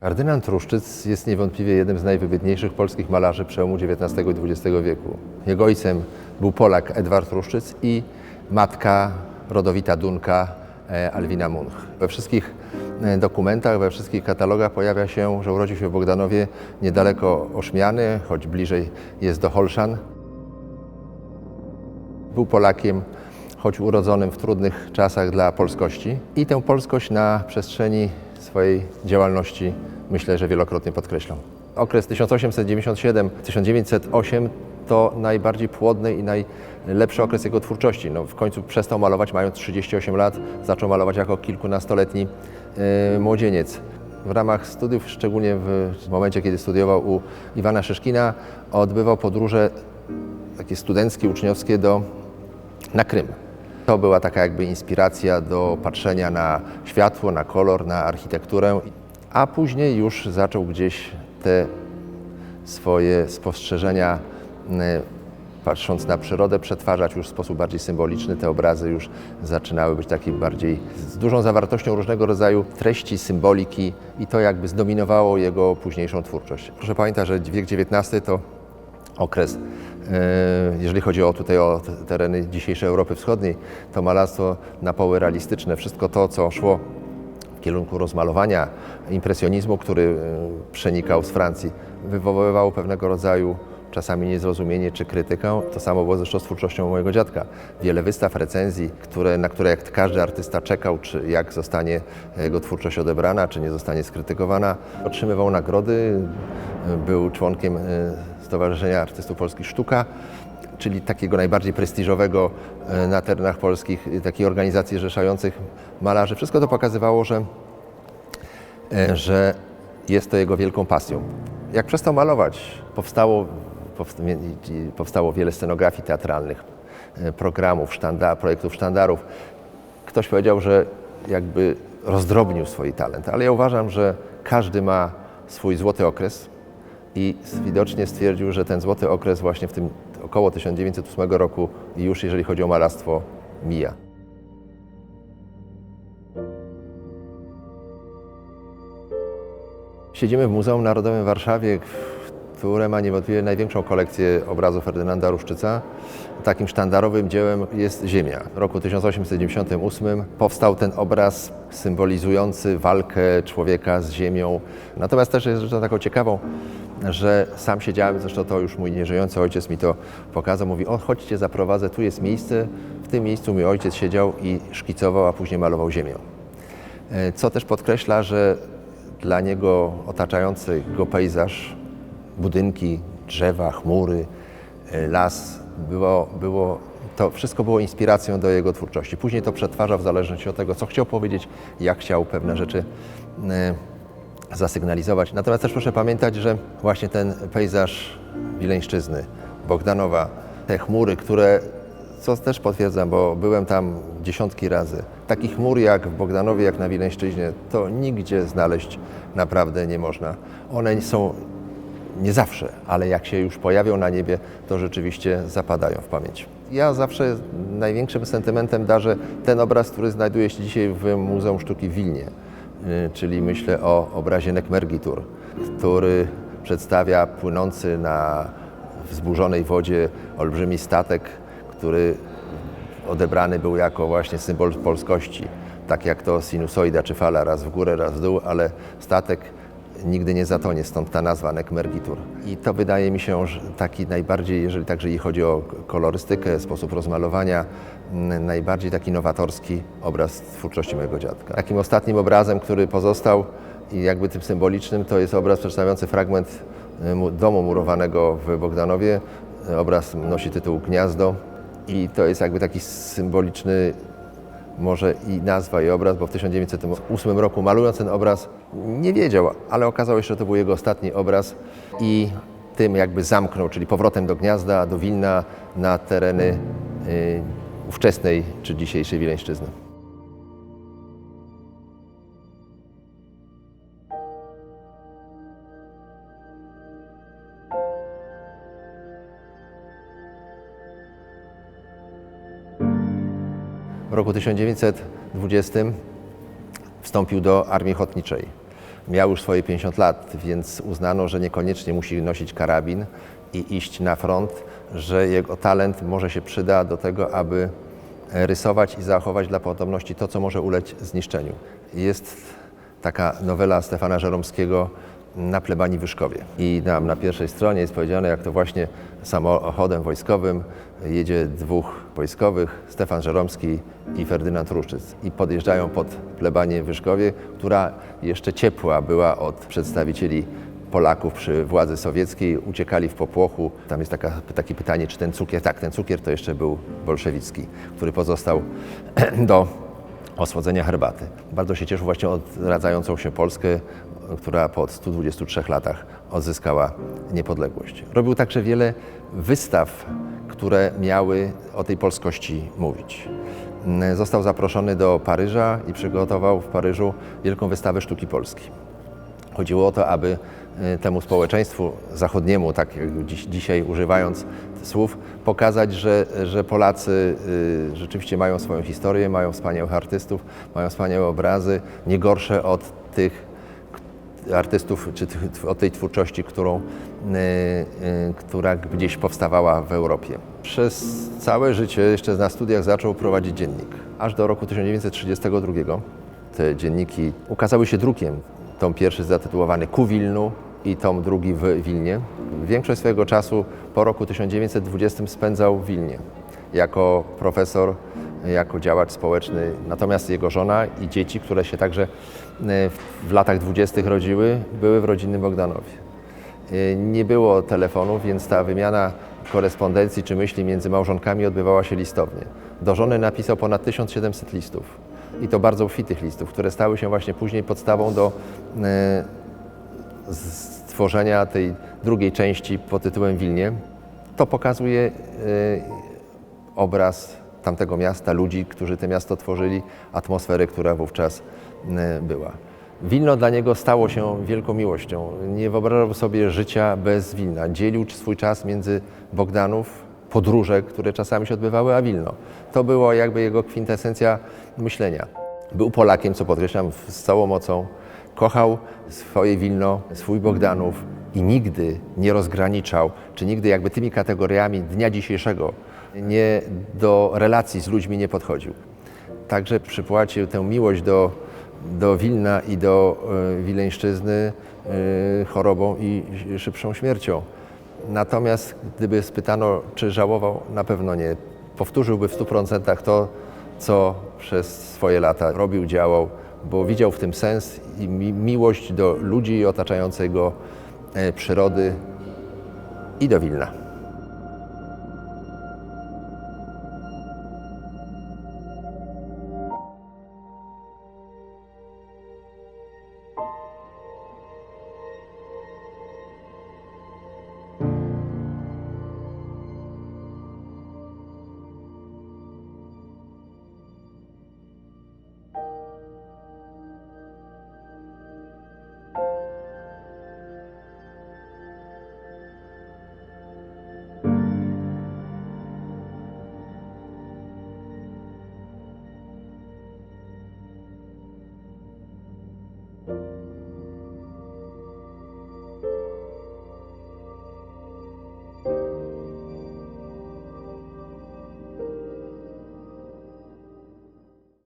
Ferdynand Truszczyc jest niewątpliwie jednym z najwybitniejszych polskich malarzy przełomu XIX i XX wieku. Jego ojcem był Polak Edward Truszczyc i matka rodowita Dunka e, Alwina Munch. We wszystkich e, dokumentach, we wszystkich katalogach pojawia się, że urodził się w Bogdanowie niedaleko Oszmiany, choć bliżej jest do Holszan. Był Polakiem, choć urodzonym w trudnych czasach dla polskości i tę polskość na przestrzeni swojej działalności myślę, że wielokrotnie podkreślał. Okres 1897-1908 to najbardziej płodny i najlepszy okres jego twórczości. No, w końcu przestał malować mając 38 lat, zaczął malować jako kilkunastoletni e, młodzieniec. W ramach studiów, szczególnie w momencie, kiedy studiował u Iwana Szyszkina, odbywał podróże takie studenckie, uczniowskie do, na Krym. To była taka jakby inspiracja do patrzenia na światło, na kolor, na architekturę, a później już zaczął gdzieś te swoje spostrzeżenia, m, patrząc na przyrodę, przetwarzać już w sposób bardziej symboliczny. Te obrazy już zaczynały być takie bardziej z dużą zawartością różnego rodzaju treści, symboliki i to jakby zdominowało jego późniejszą twórczość. Proszę pamiętać, że wiek XIX to okres, e, jeżeli chodzi o tutaj o te- tereny dzisiejszej Europy Wschodniej, to malarstwo na poły realistyczne, wszystko to, co szło w kierunku rozmalowania, impresjonizmu, który e, przenikał z Francji, wywoływało pewnego rodzaju czasami niezrozumienie czy krytykę. To samo było zresztą z twórczością mojego dziadka. Wiele wystaw, recenzji, które, na które jak każdy artysta czekał, czy jak zostanie jego twórczość odebrana, czy nie zostanie skrytykowana. Otrzymywał nagrody, e, był członkiem Stowarzyszenia Artystów Polskich Sztuka, czyli takiego najbardziej prestiżowego e, na terenach polskich, e, takiej organizacji zrzeszających malarzy. Wszystko to pokazywało, że e, że jest to jego wielką pasją. Jak przestał malować, powstało, powst- powstało wiele scenografii teatralnych, programów, sztanda, projektów sztandarów. Ktoś powiedział, że jakby rozdrobnił swój talent, ale ja uważam, że każdy ma swój złoty okres i widocznie stwierdził, że ten złoty okres właśnie w tym około 1908 roku już, jeżeli chodzi o malarstwo, mija. Siedzimy w Muzeum Narodowym w Warszawie, które ma niewątpliwie największą kolekcję obrazów Ferdynanda Ruszczyca. Takim sztandarowym dziełem jest Ziemia. W roku 1898 powstał ten obraz symbolizujący walkę człowieka z ziemią. Natomiast też jest rzeczą taką ciekawą, że sam siedziałem, zresztą to już mój nieżyjący ojciec mi to pokazał, mówi, o chodźcie, zaprowadzę, tu jest miejsce. W tym miejscu mój ojciec siedział i szkicował, a później malował ziemię. E, Co też podkreśla, że dla niego otaczający go pejzaż, budynki, drzewa, chmury, e, las, było, było, to wszystko było inspiracją do jego twórczości. Później to przetwarzał w zależności od tego, co chciał powiedzieć, jak chciał pewne rzeczy e, zasygnalizować. Natomiast też proszę pamiętać, że właśnie ten pejzaż Wileńszczyzny, Bogdanowa, te chmury, które, co też potwierdzam, bo byłem tam dziesiątki razy, takich chmur jak w Bogdanowie, jak na Wileńszczyźnie, to nigdzie znaleźć naprawdę nie można. One są nie zawsze, ale jak się już pojawią na niebie, to rzeczywiście zapadają w pamięć. Ja zawsze największym sentymentem darzę ten obraz, który znajduje się dzisiaj w Muzeum Sztuki w Wilnie, czyli myślę o obrazie Nekmergitur, który przedstawia płynący na wzburzonej wodzie olbrzymi statek, który odebrany był jako właśnie symbol polskości, tak jak to sinusoida czy fala, raz w górę, raz w dół, ale statek nigdy nie zatonie, stąd ta nazwa Nekmergitur. I to wydaje mi się że taki najbardziej, jeżeli także jeśli chodzi o kolorystykę, sposób rozmalowania, najbardziej taki nowatorski obraz twórczości mojego dziadka. Takim ostatnim obrazem, który pozostał i jakby tym symbolicznym, to jest obraz przedstawiający fragment y, mu- domu murowanego w Bogdanowie. Obraz nosi tytuł Gniazdo i to jest jakby taki symboliczny może i nazwa i obraz, bo w 1908 roku malując ten obraz nie wiedział, ale okazało się, że to był jego ostatni obraz i tym jakby zamknął, czyli powrotem do Gniazda, do Wilna na tereny y, ówczesnej czy dzisiejszej Wileńszczyzny. Roku 1920 wstąpił do Armii Ochotniczej. miał już swoje 50 lat, więc uznano, że niekoniecznie musi nosić karabin i iść na front, że jego talent może się przyda do tego, aby rysować i zachować dla potomności to, co może ulec zniszczeniu. Jest taka nowela Stefana Żeromskiego na plebanii Wyszkowie. I tam na pierwszej stronie jest powiedziane, jak to właśnie samochodem wojskowym jedzie dwóch wojskowych, Stefan Żeromski i Ferdynand Ruszczyc. I podjeżdżają pod plebanię Wyszkowie, która jeszcze ciepła była od przedstawicieli Polaków przy władzy sowieckiej, uciekali w popłochu. Tam jest taka, takie pytanie, czy ten cukier, tak, ten cukier to jeszcze był bolszewicki, który pozostał do osłodzenia herbaty. Bardzo się cieszył właśnie odradzającą się Polskę, która po 123 latach odzyskała niepodległość. Robił także wiele wystaw, które miały o tej polskości mówić. Został zaproszony do Paryża i przygotował w Paryżu wielką wystawę sztuki polskiej. Chodziło o to, aby temu społeczeństwu zachodniemu, tak dziś, dzisiaj używając słów, pokazać, że, że Polacy y, rzeczywiście mają swoją historię, mają wspaniałych artystów, mają wspaniałe obrazy, nie gorsze od tych artystów, czy od tej twórczości, którą, y, y, która gdzieś powstawała w Europie. Przez całe życie, jeszcze na studiach, zaczął prowadzić dziennik. Aż do roku 1932 te dzienniki ukazały się drukiem. Tom pierwszy zatytułowany Ku Wilnu i tom drugi w Wilnie. Większość swojego czasu po roku 1920 spędzał w Wilnie jako profesor, jako działacz społeczny. Natomiast jego żona i dzieci, które się także e, w- latach dwudziestych rodziły, były w rodzinnym Bogdanowie. E, Nie było telefonów, więc ta wymiana korespondencji czy myśli między małżonkami odbywała się listownie. Do żony napisał ponad 1700 listów. I to bardzo obfitych listów, które stały się właśnie później podstawą do e, stworzenia tej drugiej części pod tytułem Wilnie. To pokazuje e, obraz tamtego miasta, ludzi, którzy to miasto tworzyli, atmosferę, która wówczas e, była. Wilno dla niego stało się wielką miłością. Nie wyobrażał sobie życia bez Wilna. Dzielił swój czas między Bogdanów, podróże, które czasami się odbywały, a Wilno. To było jakby jego kwintesencja myślenia. Był Polakiem, co podkreślam z całą mocą. Kochał swoje Wilno, swój Bogdanów i nigdy nie rozgraniczał, czy nigdy jakby tymi kategoriami dnia dzisiejszego nie do relacji z ludźmi nie podchodził. Także przypłacił tę miłość do, do Wilna i do e, Wileńszczyzny e, chorobą i szybszą śmiercią. Natomiast gdyby spytano, czy żałował, na pewno nie. Powtórzyłby w 100% to, co przez swoje lata robił, działał, bo widział w tym sens i mi- miłość do ludzi i otaczającej go e, przyrody i do Wilna.